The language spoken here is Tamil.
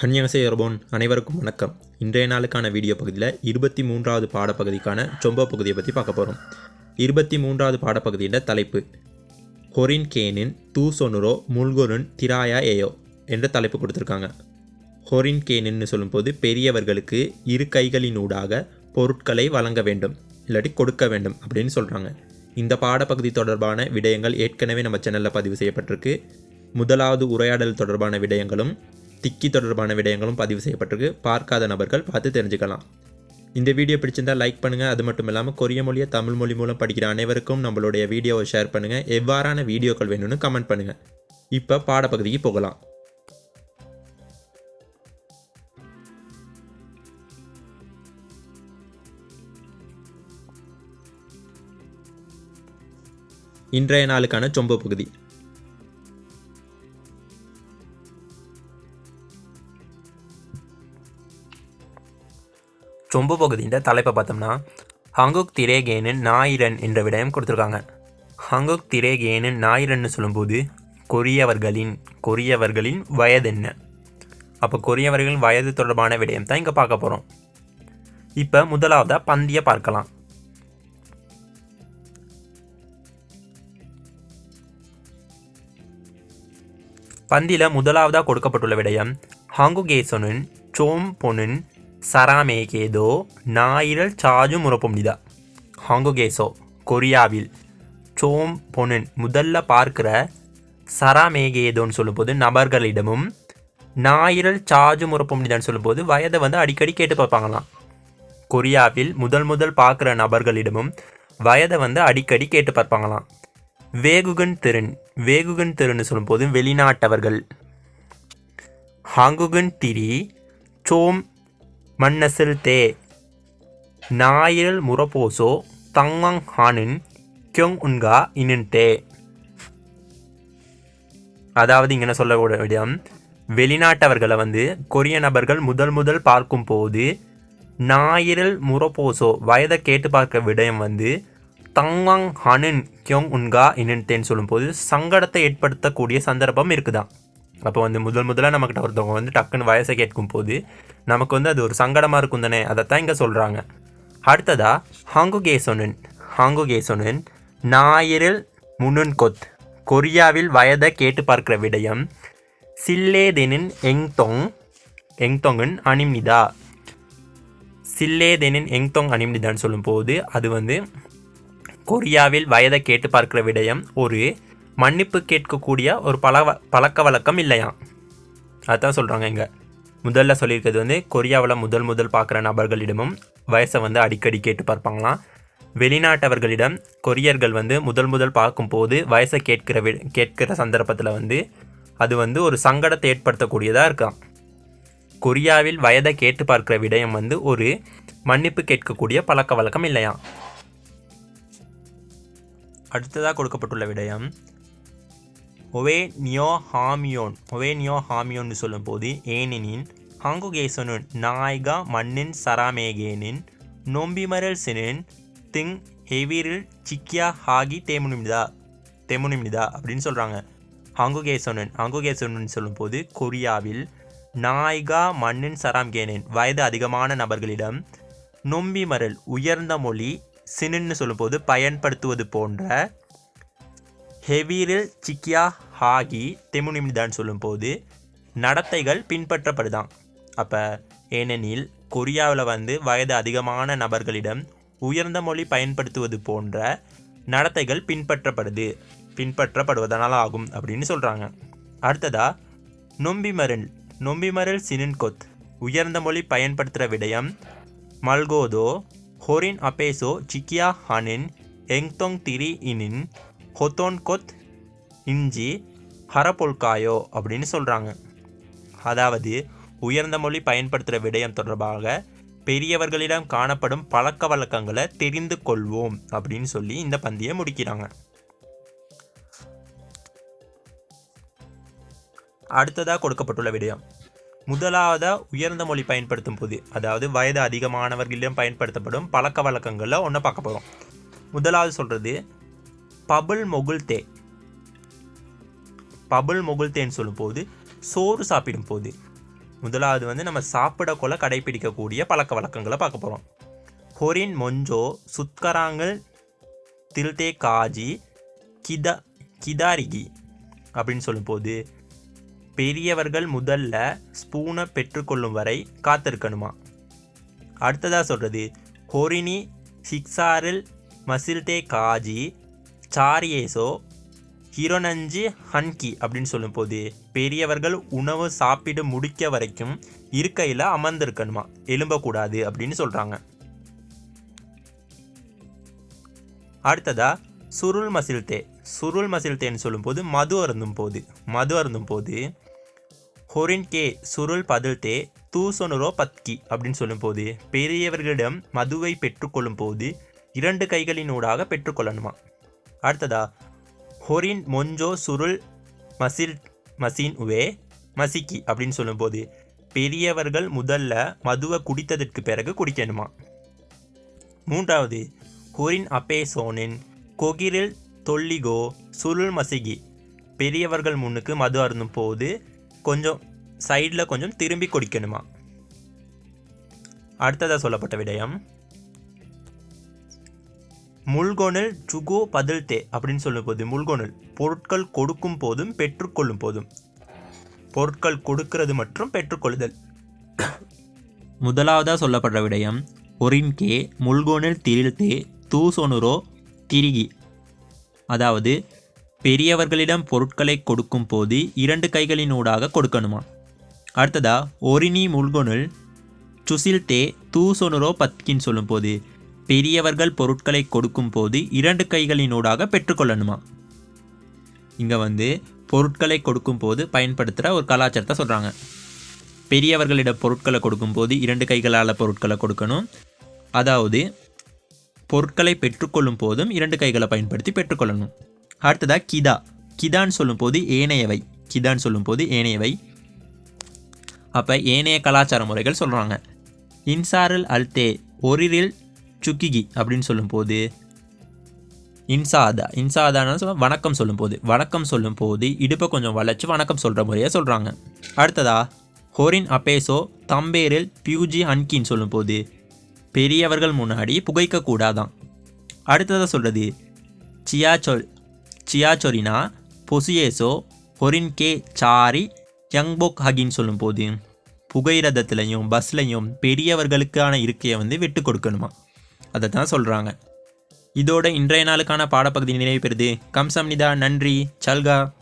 ஹன்யாசே எர்போன் அனைவருக்கும் வணக்கம். இன்றைய நாளுக்கான வீடியோ பகுதியில் இருபத்தி மூன்றாவது பாடப்பகுதிக்கான சொம்போ பகுதியை பற்றி பார்க்க போகிறோம் இருபத்தி மூன்றாவது பாடப்பகுதியின் தலைப்பு ஹொரின் கேனின் தூசொனுரோ முல்கொருன் திராயா ஏயோ என்ற தலைப்பு கொடுத்துருக்காங்க. ஹொரின் கேனின்னு சொல்லும்போது பெரியவர்களுக்கு இரு கைகளினூடாக பொருட்களை வழங்க வேண்டும் இல்லாட்டி கொடுக்க வேண்டும் அப்படின்னு சொல்கிறாங்க இந்த பாடப்பகுதி தொடர்பான விடயங்கள் ஏற்கனவே நம்ம சேனலில் பதிவு செய்யப்பட்டிருக்கு. முதலாவது உரையாடல் தொடர்பான விடயங்களும் திக்கி தொடர்பான விடயங்களும் பதிவு செய்யப்பட்டிருக்கு. பார்க்காத நபர்கள் பார்த்து தெரிஞ்சுக்கலாம். இந்த வீடியோ பிடிச்சிருந்தால் லைக் பண்ணுங்கள் அது மட்டும் இல்லாமல் கொரிய மொழியை தமிழ் மொழி மூலம் படிக்கிற அனைவருக்கும் நம்மளுடைய வீடியோவை ஷேர் பண்ணுங்கள் எவ்வாறான வீடியோக்கள் வேணும்னு கமெண்ட் பண்ணுங்கள் இப்போ பாடப்பகுதிக்கு போகலாம். இன்றைய நாளுக்கான சொம்பு பகுதி. சொம்பு பகுதியின் தலைப்பை பார்த்தோம்னா ஹங்குக் திரேகேனு நாயிரன் என்ற விடயம் கொடுத்துருக்காங்க. ஹங்குக் திரேகேனு நாயிரன்னு சொல்லும்போது கொரியவர்களின் கொரியவர்களின் வயது என்ன? அப்போ கொரியவர்களின் வயது தொடர்பான விடயம் தான் இங்கே பார்க்க போகிறோம் இப்போ முதலாவதாக பந்தியை பார்க்கலாம். பந்தியில் முதலாவதாக கொடுக்கப்பட்டுள்ள விடயம் ஹாங்குகேசனுன் சோம் பொனின் சராமேகேதோ ஞாயிறல் சாஜு முறப்பொம்னிதா. ஹாங்குகேசோ கொரியாவில் சோம் பொனன் முதல்ல பார்க்கிற சராமேகேதோன்னு சொல்லும்போது நபர்களிடமும் ஞாயிறல் சாஜு முறப்பொம்னிதான்னு சொல்லும்போது வயதை வந்து அடிக்கடி கேட்டு பார்ப்பாங்களாம். கொரியாவில் முதல் முதல் பார்க்குற நபர்களிடமும் வயதை வந்து அடிக்கடி கேட்டு பார்ப்பாங்களாம். வேகுகன் திறன் வேகுகன் திறன்னு சொல்லும்போது வெளிநாட்டவர்கள். ஹாங்குகன் திரி சோம் மன்னசில் தே. ஞாயிறல் முரபோசோ தங்வாங் ஹானின் கியோங் உன்கா இனின் தே. அதாவது இங்கே சொல்லக்கூடிய விடம் வெளிநாட்டவர்களை வந்து கொரிய நபர்கள் முதல் முதல் பார்க்கும் போது ஞாயிறல் முரப்போசோ வயதை கேட்டு பார்க்க விடயம் வந்து தங்வாங் ஹனின் கியோங் உன்கா இனின்தேன்னு சொல்லும்போது சங்கடத்தை ஏற்படுத்தக்கூடிய சந்தர்ப்பம் இருக்குதான் அப்போ வந்து முதல் முதலாக நம்மக்கிட்ட ஒருத்தவங்க வந்து டக்குன்னு வயசை கேட்கும் போது நமக்கு வந்து அது ஒரு சங்கடமாக இருக்கும் தானே? அதைத்தான் இங்கே சொல்கிறாங்க அடுத்ததா ஹாங்குகேசோனன் ஹாங்குகேசோனன் ஞாயிறில் முனுன் கொத் கொரியாவில் வயதை கேட்டு பார்க்கிற விடயம் சில்லேதெனின் எங்தொங் எங்தொங்கின் அனிம்னிதா சில்லேதெனின் எங்தொங் அனிம்னிதான்னு சொல்லும்போது அது வந்து கொரியாவில் வயதை கேட்டு பார்க்கிற விடயம் ஒரு மன்னிப்பு கேட்கக்கூடிய ஒரு பல பழக்க வழக்கம் இல்லையாம். அதான் சொல்கிறாங்க இங்கே. முதல்ல சொல்லியிருக்கிறது வந்து கொரியாவில் முதல் முதல் பார்க்குற நபர்களிடமும் வயசை வந்து அடிக்கடி கேட்டு பார்ப்பாங்களாம். வெளிநாட்டவர்களிடம் கொரியர்கள் வந்து முதல் முதல் பார்க்கும்போது வயசை கேட்கிற வி கேட்கிற சந்தர்ப்பத்தில் வந்து அது வந்து ஒரு சங்கடத்தை ஏற்படுத்தக்கூடியதாக இருக்காம். கொரியாவில் வயதை கேட்டு பார்க்குற விடயம் வந்து ஒரு மன்னிப்பு கேட்கக்கூடிய பழக்க வழக்கம் இல்லையா அடுத்ததாக கொடுக்கப்பட்டுள்ள விடயம் ஒவே நியோ ஹாமியோன் ஒவே நியோ ஹாமியோன்னு சொல்லும்போது ஏனெனின் ஹாங்குகேசனுன் நாய்கா மண்ணின் சராமேகேனின் நொம்பிமரல் சினின் திங் ஹெவிரில் சிக்கியா ஹாகி தேமுனிமிதா தெமுனிமிதா அப்படின்னு சொல்கிறாங்க ஹாங்குகேசோனன் ஹாங்குகேசனுன் சொல்லும்போது கொரியாவில் நாய்கா மண்ணின் சராம்கேனின் வயது அதிகமான நபர்களிடம் நொம்பிமரல் உயர்ந்த மொழி சினுன்னு சொல்லும்போது பயன்படுத்துவது போன்ற ஹெவீரில் சிக்கியா ஹாகி தெமுனிமிதான்னு சொல்லும்போது நடத்தைகள் பின்பற்றப்படுதான் அப்போ ஏனெனில் கொரியாவில் வந்து வயது அதிகமான நபர்களிடம் உயர்ந்த மொழி பயன்படுத்துவது போன்ற நடத்தைகள் பின்பற்றப்படுது பின்பற்றப்படுவதனால் ஆகும் அப்படின்னு சொல்கிறாங்க அடுத்ததா நொம்பிமரல் நொம்பிமரல் சினின்கொத் உயர்ந்த மொழி பயன்படுத்துகிற விடயம் மல்கோதோ ஹொரின் அப்பேசோ சிக்கியா ஹனின் எங்தொங் திரி இனின் ஹொத்தோன் கொத் இஞ்சி ஹரபொல்காயோ அப்படின்னு சொல்கிறாங்க அதாவது உயர்ந்த மொழி பயன்படுத்துகிற விடயம் தொடர்பாக பெரியவர்களிடம் காணப்படும் பழக்க வழக்கங்களை தெரிந்து கொள்வோம் அப்படின்னு சொல்லி இந்த பந்தியை முடிக்கிறாங்க. அடுத்ததாக கொடுக்கப்பட்டுள்ள விடயம். முதலாவதாக உயர்ந்த மொழி பயன்படுத்தும் போது அதாவது வயது அதிகமானவர்களிடம் பயன்படுத்தப்படும் பழக்க வழக்கங்களில் ஒன்று பார்க்க போகிறோம் முதலாவது சொல்கிறது பபுள் மொகுல்தே. பபுள் மொகுல்தேன்னு சொல்லும்போது சோறு சாப்பிடும் போது முதலாவது வந்து நம்ம சாப்பிடக்குள்ள கடைபிடிக்கக்கூடிய பழக்க வழக்கங்களை பார்க்க போகிறோம் ஹொரின் மொஞ்சோ சுத்கராங்கல் தில்தே காஜி கிதா கிதாரிகி அப்படின்னு சொல்லும்போது பெரியவர்கள் முதல்ல ஸ்பூனை பெற்றுக்கொள்ளும் வரை காத்திருக்கணுமா? அடுத்ததாக சொல்கிறது ஹொரினி சிக்ஸாரில் மசில்டே காஜி சாரியேசோ ஹிரோனஞ்சி ஹன்கி அப்படின்னு சொல்லும்போது பெரியவர்கள் உணவு சாப்பிட முடிக்க வரைக்கும் இருக்கையில் அமர்ந்திருக்கணுமா? எழும்பக்கூடாது அப்படின்னு சொல்கிறாங்க அடுத்ததா சுருள் மசில்தே. சுருள் மசில்தேன்னு சொல்லும்போது மது அருந்தும் போது. மது அருந்தும் போது ஹொரின் கே சுருள் பதில்தே தூசொனுரோ பத்கி அப்படின்னு சொல்லும்போது பெரியவர்களிடம் மதுவை பெற்றுக்கொள்ளும் போது இரண்டு கைகளினூடாக பெற்றுக்கொள்ளணுமா? அடுத்ததா ஹொரின் மொஞ்சோ சுருள் மசில் மசின் உவே மசிக்கி அப்படின்னு சொல்லும்போது பெரியவர்கள் முதல்ல மதுவை குடித்ததற்கு பிறகு குடிக்கணுமா? மூன்றாவது ஹொரின் அப்பே சோனின் கொகிரில் தொல்லிகோ சுருள் மசிகி. பெரியவர்கள் முன்னுக்கு மது அருந்தும் போது கொஞ்சம் சைடில் கொஞ்சம் திரும்பி குடிக்கணுமா? அடுத்ததாக சொல்லப்பட்ட விடயம் முள்கொணில் சுகோ பதில்தே அப்படின்னு சொல்லும்போது முல்கோனல் பொருட்கள் கொடுக்கும் போதும் பெற்றுக்கொள்ளும் போதும். பொருட்கள் கொடுக்கிறது மற்றும் பெற்றுக்கொள்ளுதல். முதலாவதாக சொல்லப்படுற விடயம் ஒரின்கே முள்கோனில் திரில்தே தூசொனுரோ திரிகி. அதாவது பெரியவர்களிடம் பொருட்களை கொடுக்கும் போது இரண்டு கைகளினூடாக கொடுக்கணுமா? அடுத்ததா ஒரினி முள்கொனில் சுசில்தே தூசொனுரோ பத்கின்னு சொல்லும்போது பெரியவர்கள் பொருட்களை கொடுக்கும் போது இரண்டு கைகளினூடாக பெற்றுக்கொள்ளணுமா? இங்கே வந்து பொருட்களை கொடுக்கும் போது பயன்படுத்துகிற ஒரு கலாச்சாரத்தை சொல்கிறாங்க பெரியவர்களிடம் பொருட்களை கொடுக்கும்போது இரண்டு கைகளால் பொருட்களை கொடுக்கணும். அதாவது பொருட்களை பெற்றுக்கொள்ளும் போதும் இரண்டு கைகளை பயன்படுத்தி பெற்றுக்கொள்ளணும். அடுத்ததாக கிதா. கிதான்னு சொல்லும்போது ஏனையவை. கிதான்னு சொல்லும்போது ஏனையவை. அப்போ ஏனைய கலாச்சார முறைகள் சொல்கிறாங்க இன்சாரில் அல்தே. ஒரிரில் சுக்கிகி அப்படின்னு சொல்லும்போது இன்சாதா இன்சாதான்னு சொல்ல வணக்கம் சொல்லும்போது வணக்கம் சொல்லும்போது இடுப்பை கொஞ்சம் வளைச்சி வணக்கம் சொல்கிற முறையை சொல்கிறாங்க அடுத்ததா ஹோரின் அப்பேசோ தம்பேரில் பியூஜி ஹன்கின்னு சொல்லும்போது பெரியவர்கள் முன்னாடி புகைக்கக்கூடாதான் அடுத்ததாக சொல்கிறது சியாச்சொல் சியாச்சொரினா பொசியேசோ ஹொரின் கே சாரி யங்போக் ஹகின்னு சொல்லும்போது புகையிரதத்துலையும் பஸ்லையும் பெரியவர்களுக்கான இருக்கையை வந்து விட்டு கொடுக்கணுமா? அதை தான் சொல்கிறாங்க இதோட இன்றைய நாளுக்கான பாடப்பகுதி நிறைவு பெறுது. கம்சம்னிதா நன்றி சல்கா.